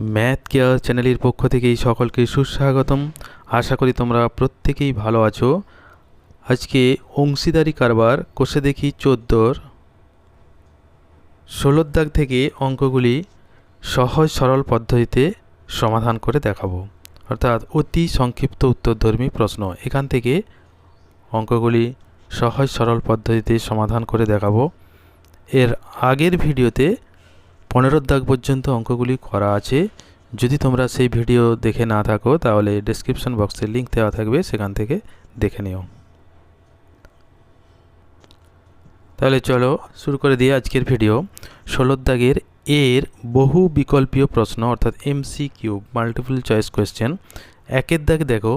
Math care চ্যানেলের পক্ষ থেকে এই সকলকে সুস্বাগতম। আশা করি তোমরা প্রত্যেকেই ভালো আছো। আজকে অংশীদারি কারবার কষে দেখি চোদ্দোর। ষোলোর দাগ থেকে অঙ্কগুলি সহজ সরল পদ্ধতিতে সমাধান করে দেখাবো। অর্থাৎ অতি সংক্ষিপ্ত উত্তরধর্মী প্রশ্ন। এখান থেকে অঙ্কগুলি সহজ সরল পদ্ধতিতে সমাধান করে দেখাবো। এর আগের ভিডিওতে পনেরোর দাগ পর্যন্ত অঙ্কগুলি করা আছে। যদি তোমরা সেই ভিডিও দেখে না থাকো, তাহলে ডেসক্রিপশন বক্সে লিঙ্ক দেওয়া থাকবে, সেখান থেকে দেখে নিও। তাহলে চলো শুরু করে দিয়ে আজকের ভিডিও। ষোলোর দাগের এর বহু বিকল্পীয় প্রশ্ন, অর্থাৎ MC Q multiple choice question একের দাগ দেখো,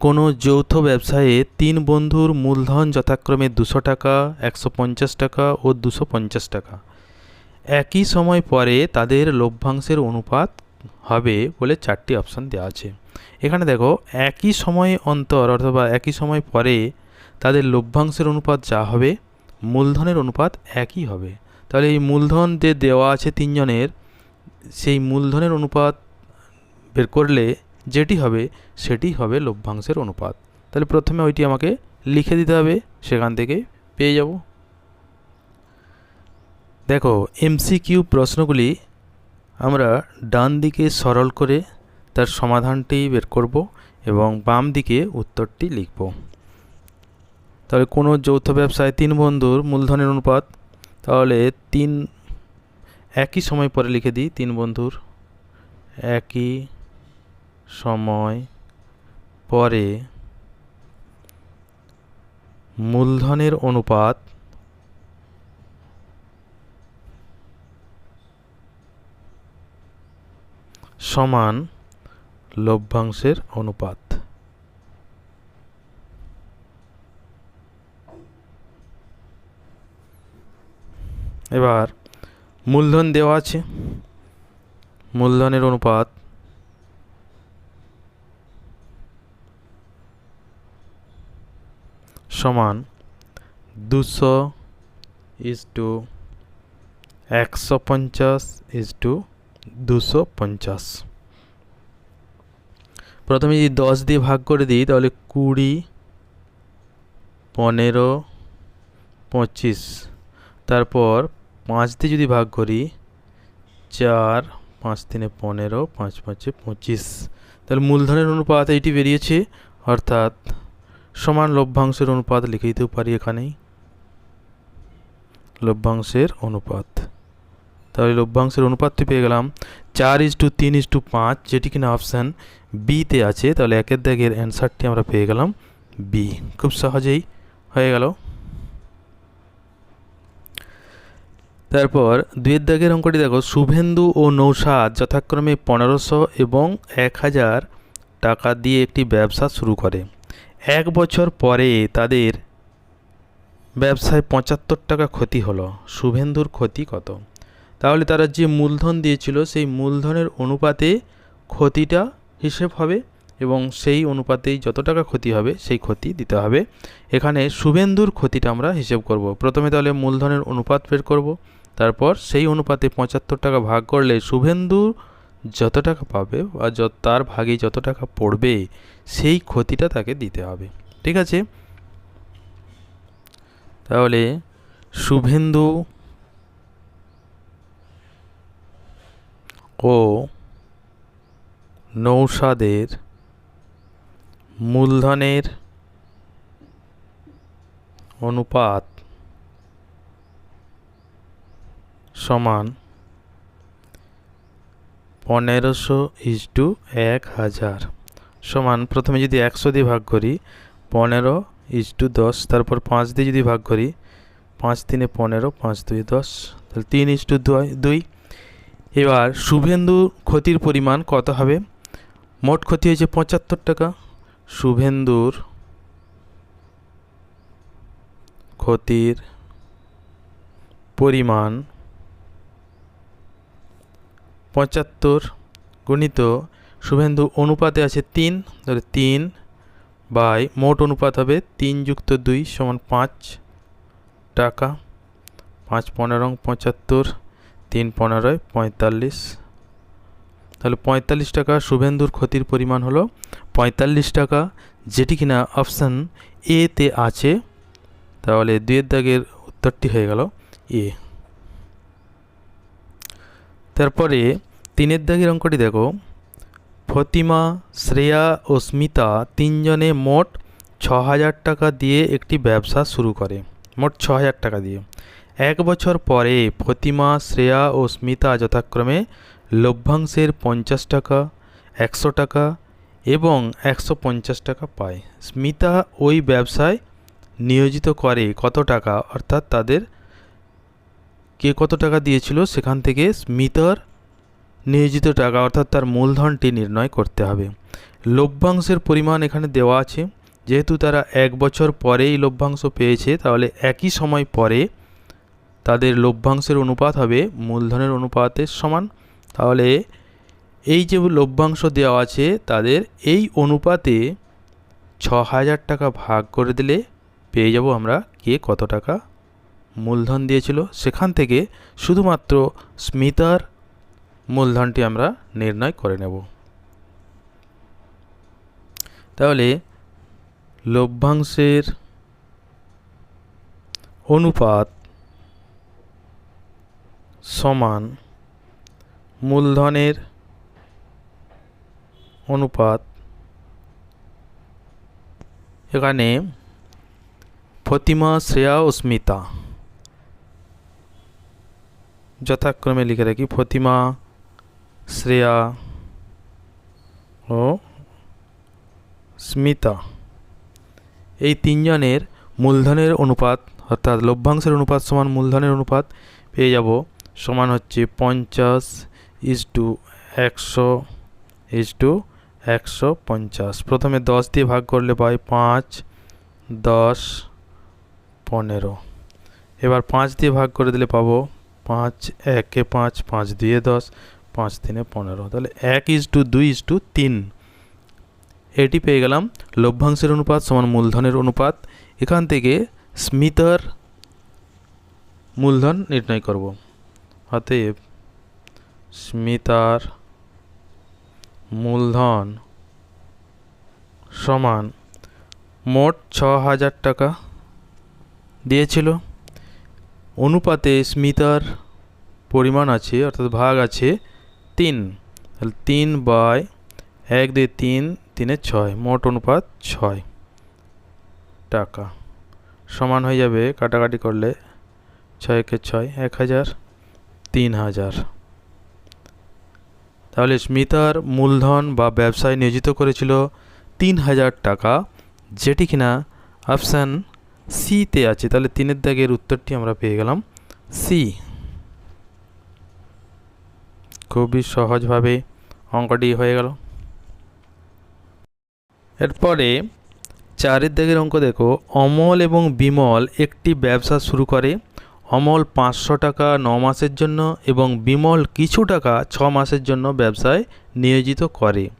কোনো যৌথ ব্যবসায়ে তিন বন্ধুর মূলধন যথাক্রমে দুশো টাকা, একশো পঞ্চাশ টাকা ও দুশো টাকা। একই সময় পরে তাদের লভ্যাংশের অনুপাত হবে বলে চারটি অপশান দেওয়া আছে। এখানে দেখো, একই সময় অন্তর অথবা একই সময় পরে তাদের লভ্যাংশের অনুপাত যা হবে, মূলধনের অনুপাত একই হবে। তাহলে এই মূলধন যে দেওয়া আছে তিনজনের, সেই মূলধনের অনুপাত বের করলে যেটি হবে, সেটি হবে লভ্যাংশের অনুপাত। তাহলে প্রথমে ওইটি আমাকে লিখে দিতে হবে, সেখান থেকে পেয়ে যাব। দেখো এমসিকিউ প্রশ্নগুলি আমরা ডান দিকে সরল করে তার সমাধানটি বের করব এবং বাম দিকে উত্তরটি লিখব। তাহলে কোনো যৌথ ব্যবসায় তিন বন্ধুর মূলধনের অনুপাত, তাহলে তিন একই সময় পরে লিখে দিই, তিন বন্ধুর একই সময় পরে মূলধনের অনুপাত সমান লভ্যাংশের অনুপাত। এবার মূলধন দেওয়া আছে। মূলধনের অনুপাত সমান দুশো ইজ টু একশো পঞ্চাশ ইজ টু দুশো পঞ্চাশ। প্রথমে যদি দশ দিয়ে ভাগ করে দিই, তাহলে কুড়ি, পনেরো, পঁচিশ। তারপর পাঁচ দিয়ে যদি ভাগ করি, চার, পাঁচ তিনে পনেরো, পাঁচ পাঁচে পঁচিশ। তাহলে মূলধনের অনুপাত এইটি বেরিয়েছে, অর্থাৎ সমান লভ্যাংশের অনুপাত লিখে দিতেও পারি এখানেই। লভ্যাংশের অনুপাত। তাহলে লভ্যাংশের অনুপাতটি পেয়ে গেলাম চার ইজ টু তিন ইজ টু পাঁচ, যেটি কিনা অপশান বিতে আছে, তাহলে একের দাগের অ্যান্সারটি আমরা পেয়ে গেলাম বি খুব সহজেই হয়ে গেল। তারপর দুয়ের দাগের অঙ্কটি দেখো, শুভেন্দু ও নৌসাদ যথাক্রমে পনেরোশো এবং এক হাজার টাকা দিয়ে একটি ব্যবসা শুরু করে। এক বছর পরে তাদের ব্যবসায় পঁচাত্তর টাকা ক্ষতি হলো। শুভেন্দুর ক্ষতি কত? তাহলে তারা যে মূলধন দিয়েছিল, সেই মূলধনের অনুপাতে ক্ষতিটা হিসেব হবে এবং সেই অনুপাতেই যত টাকা ক্ষতি হবে, সেই ক্ষতি দিতে হবে। এখানে শুভেন্দুর ক্ষতিটা আমরা হিসেব করব। প্রথমে তাহলে মূলধনের অনুপাত বের করব, তারপর সেই অনুপাতে পঁচাত্তর টাকা ভাগ করলে শুভেন্দু যত টাকা পাবে বা তার ভাগে যত টাকা পড়বে, সেই ক্ষতিটা তাকে দিতে হবে। ঠিক আছে? তাহলে শুভেন্দু ও নৌসাদের মূলধনের অনুপাত সমান পনেরোশো ইজ টু এক হাজার। সমান প্রথমে যদি একশো দিয়ে ভাগ করি, পনেরো ইজ টু দশ, তারপর পাঁচ দিয়ে যদি ভাগ করি, পাঁচ তিনে পনেরো, পাঁচ দুই দশ, তাহলে তিন ইজ টু দুই। এবার শুভেন্দু ক্ষতির পরিমাণ কত হবে? মোট ক্ষতি হয়েছে পঁচাত্তর টাকা। শুভেন্দুর ক্ষতির পরিমাণ পঁচাত্তর গুণিত শুভেন্দু অনুপাতে আছে তিন ধরে তিন বাই মোট অনুপাত হবে তিন যুক্ত দুই সমান পাঁচ টাকা। পাঁচ পনেরো, পঁচাত্তর তিন পনেরোয় পঁয়তাল্লিশ। তাহলে পঁয়তাল্লিশ টাকা শুভেন্দুর ক্ষতির পরিমাণ হলো পঁয়তাল্লিশ টাকা, যেটি কিনা অপশান এতে আছে, তাহলে দুয়ের দাগের উত্তরটি হয়ে গেল এ তারপরে তিনের দাগের অঙ্কটি দেখো। ফতিমা, শ্রেয়া ও স্মিতা তিনজনে মোট ছ হাজার টাকা দিয়ে একটি ব্যবসা শুরু করে। মোট ছ হাজার টাকা দিয়ে। এক বছর পরে ফতিমা শ্রেয়া ও স্মিতা যথাক্রমে লভ্যাংশের পঞ্চাশ টাকা, একশো টাকা এবং একশো পঞ্চাশ টাকা পায়। স্মিতা ওই ব্যবসায় নিয়োজিত করে কত টাকা? অর্থাৎ তাদের কে কত টাকা দিয়েছিল সেখান থেকে স্মিতার নিয়োজিত টাকা, অর্থাৎ তার মূলধনটি নির্ণয় করতে হবে। লভ্যাংশের পরিমাণ এখানে দেওয়া আছে। যেহেতু তারা এক বছর পরেই লভ্যাংশ পেয়েছে, তাহলে একই সময় পরে তাদের লভ্যাংশের অনুপাত হবে মূলধনের অনুপাতের সমান। তাহলে এই যে লভ্যাংশ দেওয়া আছে, তাদের এই অনুপাতে ছ হাজার টাকা ভাগ করে দিলে পেয়ে যাব আমরা কে, কত টাকা? মূলধন দিয়েছিল। সেখান থেকে শুধুমাত্র স্মিতার মূলধনটি আমরা নির্ণয় করে নেব। তাহলে লভ্যাংশের অনুপাত সমান মূলধনের অনুপাত এখানে ফতিমা শ্রেয়া ও স্মিতা। যথাক্রমে লিখে রাখি ফতিমা শ্রেয়া ও স্মিতা। এই তিনজনের মূলধনের অনুপাত, অর্থাৎ লভ্যাংশের অনুপাত সমান মূলধনের অনুপাত পেয়ে যাব সমান হচ্ছে পঞ্চাশ ইজ টু একশো ইজ টু একশো পঞ্চাশ। প্রথমে দশ দিয়ে ভাগ করলে পাই পাঁচ, দশ, পনেরো। এবার পাঁচ দিয়ে ভাগ করে দিলে পাবো পাঁচ একে পাঁচ পাঁচ দুয়ে দশ, পাঁচ তিনে পনেরো। তাহলে এক ইজ টু দুই ইজ টু তিন। এটি পেয়ে গেলাম লভ্যাংশের অনুপাত সমান মূলধনের অনুপাত। এখান থেকে স্মিতার মূলধন নির্ণয় করব। অতএব স্মিতার মূলধন সমান মোট ছ হাজার টাকা দিয়েছিল। অনুপাতে স্মিতার পরিমাণ আছে, অর্থাৎ ভাগ আছে তিন। তাহলে তিন বাই এক দুই তিন, তিনে ছয়, মোট অনুপাত ছয় টাকা। সমান হয়ে যাবে, কাটাকাটি করলে ছয়কে ছয়, এক হাজার। তিন হাজার। তাহলে স্মিতার মূলধন বা ব্যবসায় নিয়োজিত করেছিল তিন হাজার টাকা, যেটি কিনা অপশান সিতে আছে। তাহলে তিনের দাগের উত্তরটি আমরা পেয়ে গেলাম সি খুবই সহজভাবে অঙ্কটি হয়ে গেল। এরপরে চারের দিকের অঙ্ক দেখো। অমল এবং বিমল একটি ব্যবসা শুরু করে অমল পাঁচশো টাকা ন মাসের জন্য এবং বিমল কিছু টাকা ছ মাসের জন্য ব্যবসায় নিয়োজিত করে।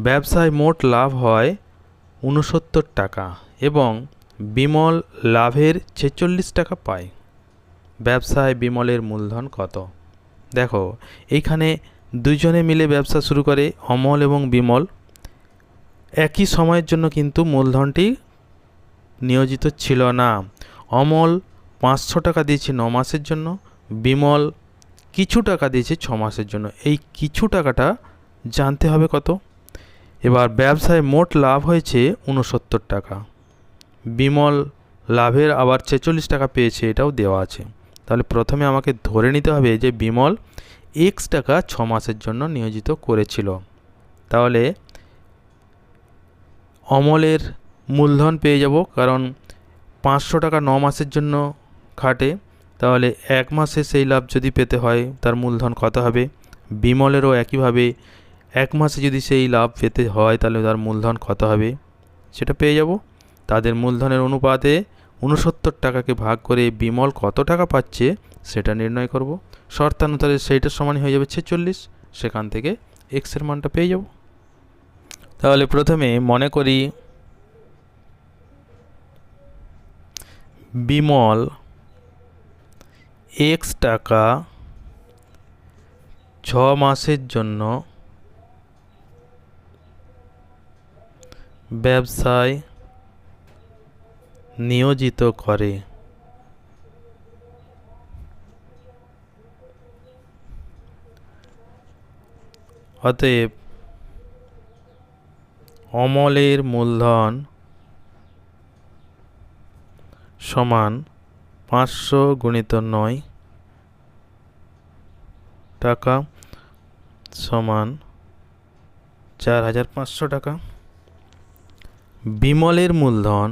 ব্যবসায় মোট লাভ হয় উনসত্তর টাকা এবং বিমল লাভের ছেচল্লিশ টাকা পায়। ব্যবসায় বিমলের মূলধন কত? দেখো, এইখানে দুজনে মিলে ব্যবসা শুরু করে অমল এবং বিমল। একই সময়ের জন্য কিন্তু মূলধনটি নিয়োজিত ছিল না। অমল পাঁচশো টাকা দিয়েছে ন মাসের জন্য, বিমল কিছু টাকা দিয়েছে ছ মাসের জন্য। এই কিছু টাকাটা জানতে হবে কত? এবার ব্যবসায় মোট লাভ হয়েছে উনসত্তর টাকা। বিমল লাভের আবার ছেচল্লিশ টাকা পেয়েছে, এটাও দেওয়া আছে। তাহলে প্রথমে আমাকে ধরে নিতে হবে যে বিমল এক্স টাকা ছ মাসের জন্য নিয়োজিত করেছিল। তাহলে অমলের মূলধন পেয়ে যাব, কারণ পাঁচশো টাকা ন মাসের জন্য খাটে, তাহলে এক মাসে সেই লাভ যদি পেতে হয়, তার মূলধন কত হবে? বিমলেরও একইভাবে এক মাসে যদি সেই লাভ পেতে হয়, তাহলে তার মূলধন কত হবে? সেটা পেয়ে যাব। তাদের মূলধনের অনুপাতে উনসত্তর টাকাকে ভাগ করে বিমল কত টাকা পাচ্ছে, সেটা নির্ণয় করব। শর্তানুসারে সেইটার সমানই হয়ে যাবে ছেচল্লিশ। সেখান থেকে এক্সের মানটা পেয়ে যাব। তাহলে প্রথমে মনে করি বিমল এক্স টাকা ছ মাসের জন্য ব্যবসায় নিয়োজিত করে। অতএব অমলের মূলধন সমান পাঁচশো গুণিত নয় টাকা সমান চার হাজার পাঁচশো টাকা। বিমলের মূলধন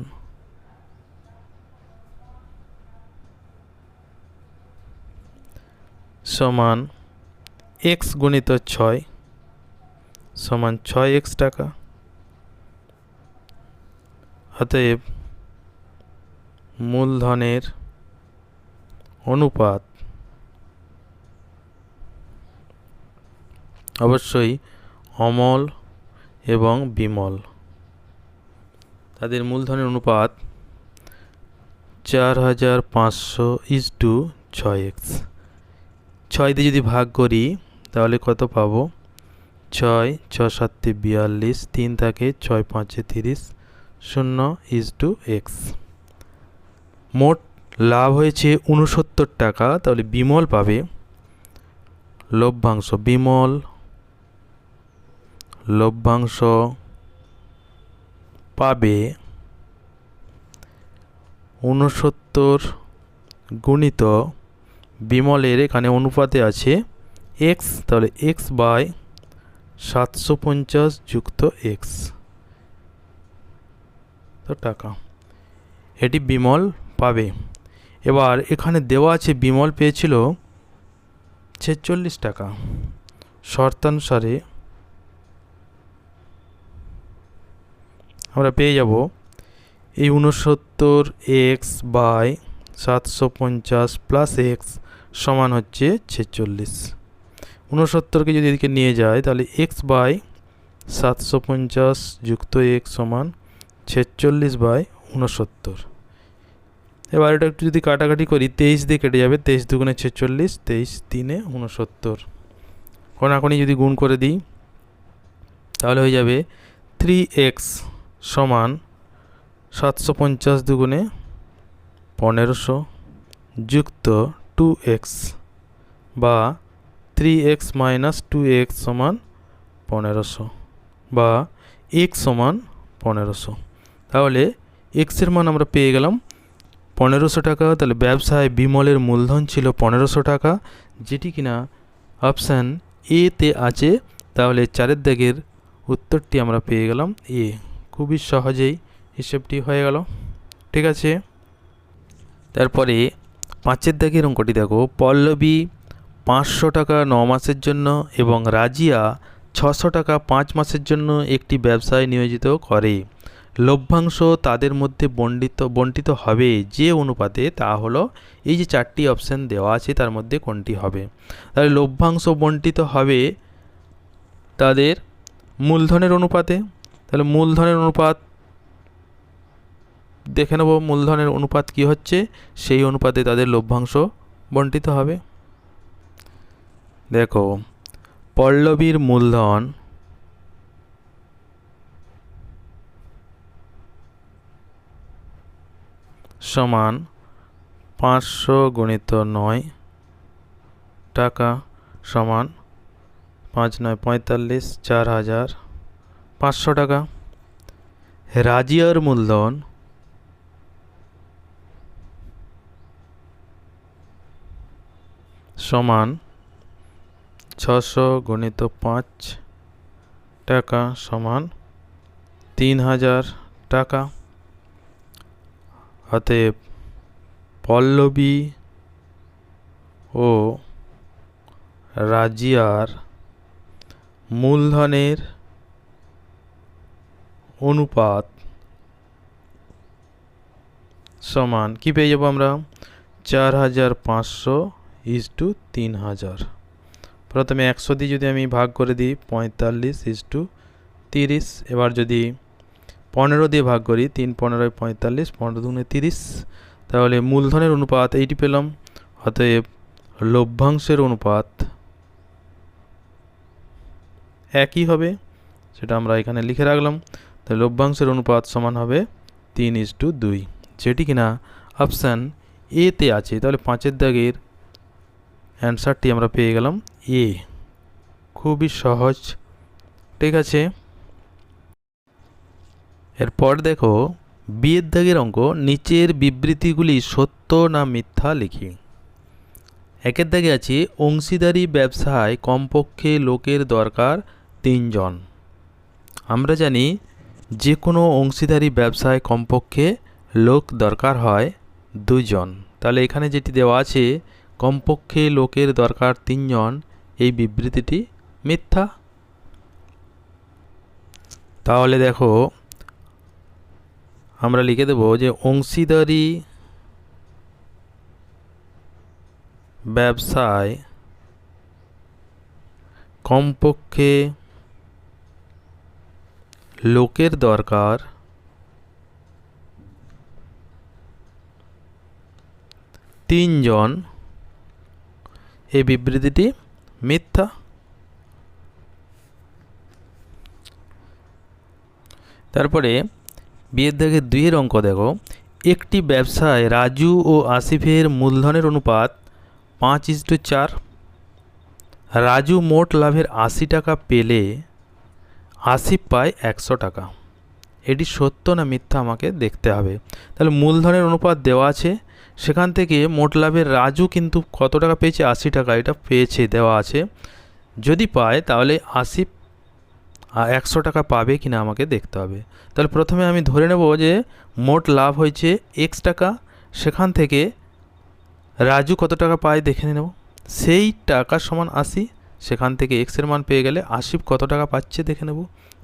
সমান এক্স গুণিত ছয় সমান ছয় এক্স টাকা। অতএব মূলধনের অনুপাত অবশ্যই অমল এবং বিমল। তাদের মূলধনের অনুপাত চার হাজার পাঁচশো ইস টু ছয় এক্স ছয় দিয়ে যদি ভাগ করি, তাহলে কত পাবো? ছয় ছ সাতে বিয়াল্লিশ, তিন থাকে ছয় পাঁচে তিরিশ, শূন্য ইজ টু এক্স মোট লাভ হয়েছে উনসত্তর টাকা, তাহলে বিমল পাবে। লভ্যাংশ বিমল। লভ্যাংশ পাবে উনসত্তর গুণিত বিমলের এখানে অনুপাতে আছে এক্স তাহলে এক্স বাই সাতশো পঞ্চাশ যুক্ত এক্স তো টাকা। এটি বিমল পাবে। এবার এখানে দেওয়া আছে বিমল পেয়েছিল ছেচল্লিশ টাকা। শর্তানুসারে আমরা পেয়ে যাব এই উনসত্তর এক্স বাই সাতশো পঞ্চাশ প্লাস এক্স সমান হচ্ছে ছেচল্লিশ। উনসত্তরকে যদি এদিকে নিয়ে যায়, তাহলে এক্স বাই সাতশো পঞ্চাশ যুক্ত এক্স সমান ছেচল্লিশ বাই উনসত্তর এবার এটা একটু যদি কাটাকাটি করি, তেইশ দিয়ে কেটে যাবে, তেইশ দুগুণে ছেচল্লিশ, তেইশ তিনে উনসত্তর কোনাকুনি যদি গুণ করে দিই, তাহলে হয়ে যাবে থ্রি এক্স সমান সাতশো পঞ্চাশ দুগুণে পনেরোশো যুক্ত টু এক্স বা three x minus two x সমান পনেরোশো বা এক্স সমান পনেরোশো। তাহলে এক্সের মান আমরা পেয়ে গেলাম পনেরোশো টাকা। তাহলে ব্যবসায় বিমলের মূলধন ছিল পনেরোশো টাকা। যেটি কিনা অপশান এতে আছে। তাহলে চারের দাগের উত্তরটি আমরা পেয়ে গেলাম এ। খুবই সহজেই হিসেবটি হয়ে গেল। ঠিক আছে? তারপরে পাঁচের দাগের অঙ্কটি দেখো। পল্লবী পাঁচশো টাকা ন মাসের জন্য এবং রাজিয়া ছশো টাকা পাঁচ মাসের জন্য একটি ব্যবসায় নিয়োজিত করে। লভ্যাংশ তাদের মধ্যে বন্ডিত বন্টিত হবে। যে অনুপাতে তা হলো এই যে চারটি অপশান দেওয়া আছে তার মধ্যে কোনটি হবে? তাহলে লভ্যাংশ বন্টিত হবে তাদের মূলধনের অনুপাতে। তাহলে মূলধনের অনুপাত দেখে নেব, মূলধনের অনুপাত কি হচ্ছে? সেই অনুপাতে তাদের লভ্যাংশ বন্টিত হবে। দেখো, পল্লবীর মূলধন সমান পাঁচশো গণিত নয় টাকা সমান পাঁচ নয় পঁয়তাল্লিশ, চার হাজার পাঁচশো টাকা। রাজিয়ার মূলধন। সমান ছশো গণিত পাঁচ টাকা সমান তিন হাজার টাকা। অতএব পল্লবী ও রাজিয়ার মূলধনের অনুপাত সমান, কি পেয়ে যাব আমরা? চার হাজার পাঁচশো ইজ টু তিন হাজার। প্রথমে একশো দিয়ে যদি আমি ভাগ করে দিই, পঁয়তাল্লিশ ইজ টু তিরিশ। এবার যদি পনেরো দিয়ে ভাগ করি, তিন পনেরোয় পঁয়তাল্লিশ, পনেরো দুগুণে তিরিশ। তাহলে মূলধনের অনুপাত এইটি পেলাম। অতএব লভ্যাংশের অনুপাত একই হবে, সেটা আমরা এখানে লিখে রাখলাম। তো লভ্যাংশের অনুপাত সমান হবে তিন ইস টু দুই। যেটি কিনা? অপশান এতে আছে। তাহলে পাঁচের দাগের অ্যান্সারটি আমরা পেয়ে গেলাম এ খুবই সহজ। ঠিক আছে? এরপর দেখো, বিয়ের দাগের অঙ্ক, নিচের বিবৃতিগুলি সত্য না মিথ্যা লিখি। একের দাগে আছে, অংশীদারি ব্যবসায় কমপক্ষে লোকের দরকার তিনজন। আমরা জানি যে কোনো অংশীদারি ব্যবসায় কমপক্ষে লোক দরকার হয় দুজন তাহলে এখানে যেটি দেওয়া আছে, কমপক্ষে লোকের দরকার তিনজন, এই বিবৃতিটি মিথ্যা? তাহলে দেখো, আমরা লিখে দেব যে অংশীদারি ব্যবসায় কমপক্ষে লোকের দরকার। তিনজন। এই বিবৃতিটি মিথ্যা। তারপরে বিয়ের দাগের দুইয়ের অঙ্ক দেখো। একটি ব্যবসায় রাজু ও আসিফের মূলধনের অনুপাত পাঁচ ইস্টু চার। রাজু মোট লাভের আশি টাকা পেলে আসিফ পায় একশো টাকা। এটি সত্য না মিথ্যা আমাকে দেখতে হবে? তাহলে মূলধনের অনুপাত দেওয়া আছে। সেখান থেকে মোট লাভের রাজু কিন্তু কত টাকা পেয়েছে? আশি টাকা এটা পেয়েছে, দেওয়া আছে। যদি পায় তাহলে আসিফ একশো টাকা পাবে কি না আমাকে দেখতে হবে। তাহলে প্রথমে আমি ধরে নেব যে মোট লাভ হয়েছে এক্স টাকা। সেখান থেকে রাজু কত টাকা পায় দেখে নেব। সেই টাকা সমান আশি সেখান থেকে এক্সের মান পেয়ে গেলে আসিফ কত টাকা পাচ্ছে দেখে নেব।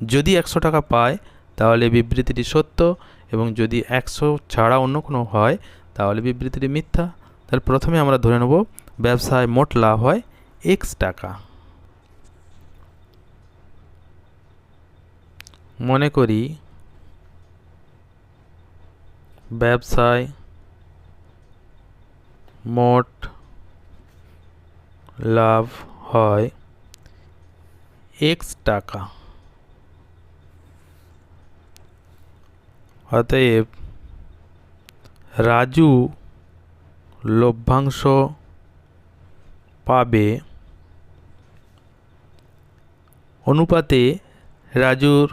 যদি একশো টাকা পায়, তাহলে বিবৃতিটি সত্য এবং যদি একশো ছাড়া অন্য কোনো হয়, তাহলে বিবৃতিটি মিথ্যা। তাহলে প্রথমে আমরা ধরে নেব, ব্যবসায় মোট লাভ হয় এক্স টাকা। মনে করি ব্যবসায় মোট লাভ হয় এক্স টাকা। অতএব রাজু লভ্যাংশ পাবে। অনুপাতে রাজুর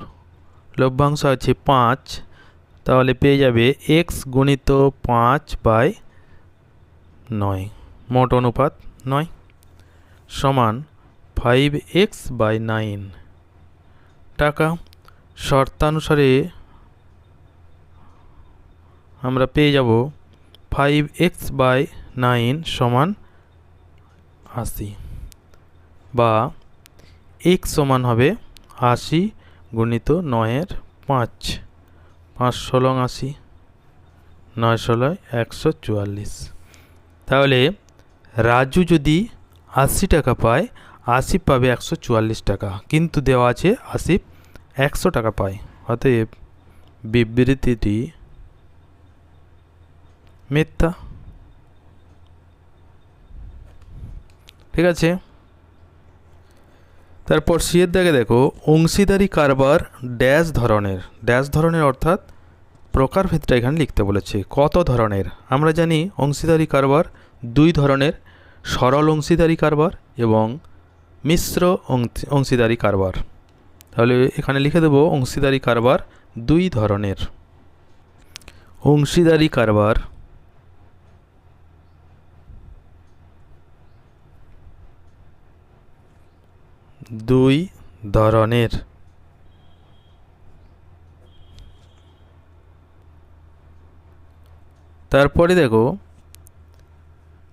লভ্যাংশ আছে পাঁচ, তাহলে পেয়ে যাবে এক্স গুণিত পাঁচ বাই নয়, মোট অনুপাত নয়। সমান ফাইভ এক্স বাই নাইন টাকা শর্তানুসারে আমরা পেয়ে যাব ফাইভ এক্স বাই নাইন সমান আশি বা এক্স সমান হবে আশি গুণিত নয়ের পাঁচ। পাঁচ ষোলো আশি, নয় ষোলোয় একশো চুয়াল্লিশ। তাহলে রাজু যদি আশি টাকা পায়, আসিফ পাবে একশো চুয়াল্লিশ টাকা। কিন্তু দেওয়া আছে আসিফ একশো টাকা পায়। অতএব বিবৃতিটি মিথ্যা। ঠিক আছে? তারপর সিয়ের দাগে দেখো, অংশীদারি কারবার ড্যাশ ধরনের। ড্যাশ ধরনের অর্থাৎ প্রকারভেদটা এখানে লিখতে বলেছে। কত ধরনের? আমরা জানি অংশীদারি কারবার দুই ধরনের। সরল অংশীদারি কারবার এবং মিশ্র অংশীদারি কারবার। তাহলে এখানে লিখে দেব অংশীদারি কারবার দুই ধরনের। অংশীদারি কারবার দুই ধরনের। তারপরে দেখো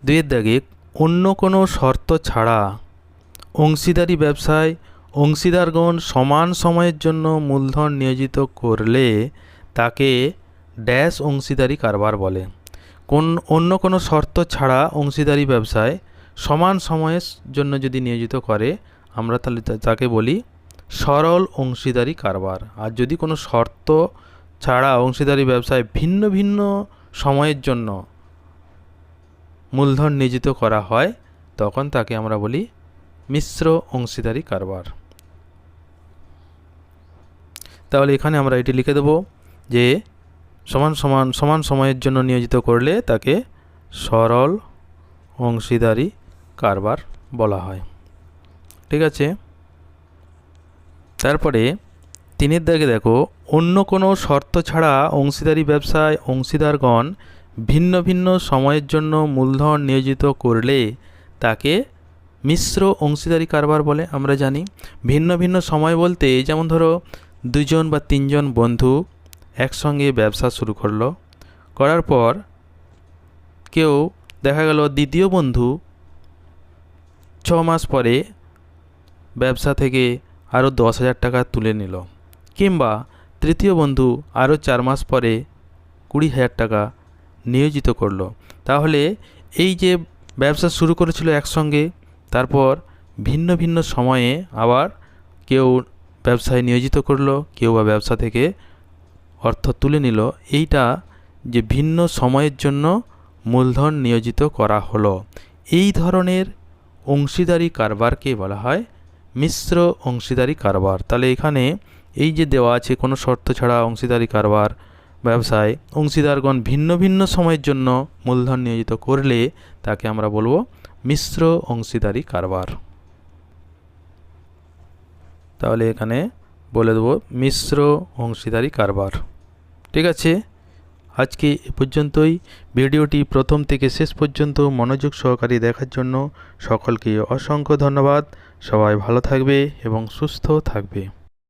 দুইয়ের দাগে অন্য কোনো শর্ত ছাড়া অংশীদারি ব্যবসায় অংশীদারগণ সমান সময়ের জন্য মূলধন নিয়োজিত করলে তাকে ড্যাশ অংশীদারি কারবার বলে। কোন, অন্য কোনো শর্ত ছাড়া অংশীদারি ব্যবসায় সমান সময়ের জন্য যদি নিয়োজিত করে, আমরা তাহলে তাকে বলি সরল অংশীদারি কারবার। আর যদি কোনো শর্ত ছাড়া অংশীদারি ব্যবসায় ভিন্ন ভিন্ন সময়ের জন্য মূলধন নিয়োজিত করা হয়, তখন তাকে আমরা বলি মিশ্র অংশীদারি কারবার। তাহলে এখানে আমরা এটি লিখে দেব যে সমান সমান সমান সময়ের জন্য নিয়োজিত করলে তাকে সরল অংশীদারি কারবার বলা হয়। ঠিক আছে? তারপরে তিনের দাগে দেখো, অন্য কোনো শর্ত ছাড়া অংশীদারি ব্যবসায় অংশীদারগণ ভিন্ন ভিন্ন সময়ের জন্য মূলধন নিয়োজিত করলে তাকে মিশ্র অংশীদারি কারবার বলে আমরা জানি। ভিন্ন ভিন্ন সময় বলতে যেমন ধরো দুজন বা তিনজন বন্ধু একসঙ্গে ব্যবসা শুরু করল, করার পর কেউ দেখা গেল দ্বিতীয় বন্ধু ছ মাস পরে ব্যবসা থেকে আরও দশ হাজার টাকা তুলে নিল কিংবা তৃতীয় বন্ধু আরও চার মাস পরে কুড়ি হাজার টাকা নিয়োজিত করল। তাহলে এই যে ব্যবসা শুরু করেছিল একসঙ্গে, তারপর ভিন্ন ভিন্ন সময়ে আবার কেউ ব্যবসায় নিয়োজিত করল, কেউ বা ব্যবসা থেকে অর্থ তুলে নিল। এইটা যে ভিন্ন সময়ের জন্য মূলধন নিয়োজিত করা হলো। এই ধরনের অংশীদারি কারবারকে বলা হয় মিশ্র অংশীদারি কারবার। তাহলে এখানে এই যে দেওয়া আছে কোনো শর্ত ছাড়া অংশীদারি কারবার ব্যবসায় অংশীদারগণ ভিন্ন ভিন্ন সময়ের জন্য মূলধন নিয়োজিত করলে তাকে আমরা বলব মিশ্র অংশীদারি কারবার। তাহলে এখানে বলে দেবো মিশ্র অংশীদারি কারবার। ঠিক আছে? আজকে এ পর্যন্তই। ভিডিওটি প্রথম থেকে শেষ পর্যন্ত মনোযোগ সহকারে দেখার জন্য সকলকে অসংখ্য ধন্যবাদ। সবাই ভালো থাকবে এবং সুস্থ থাকবে।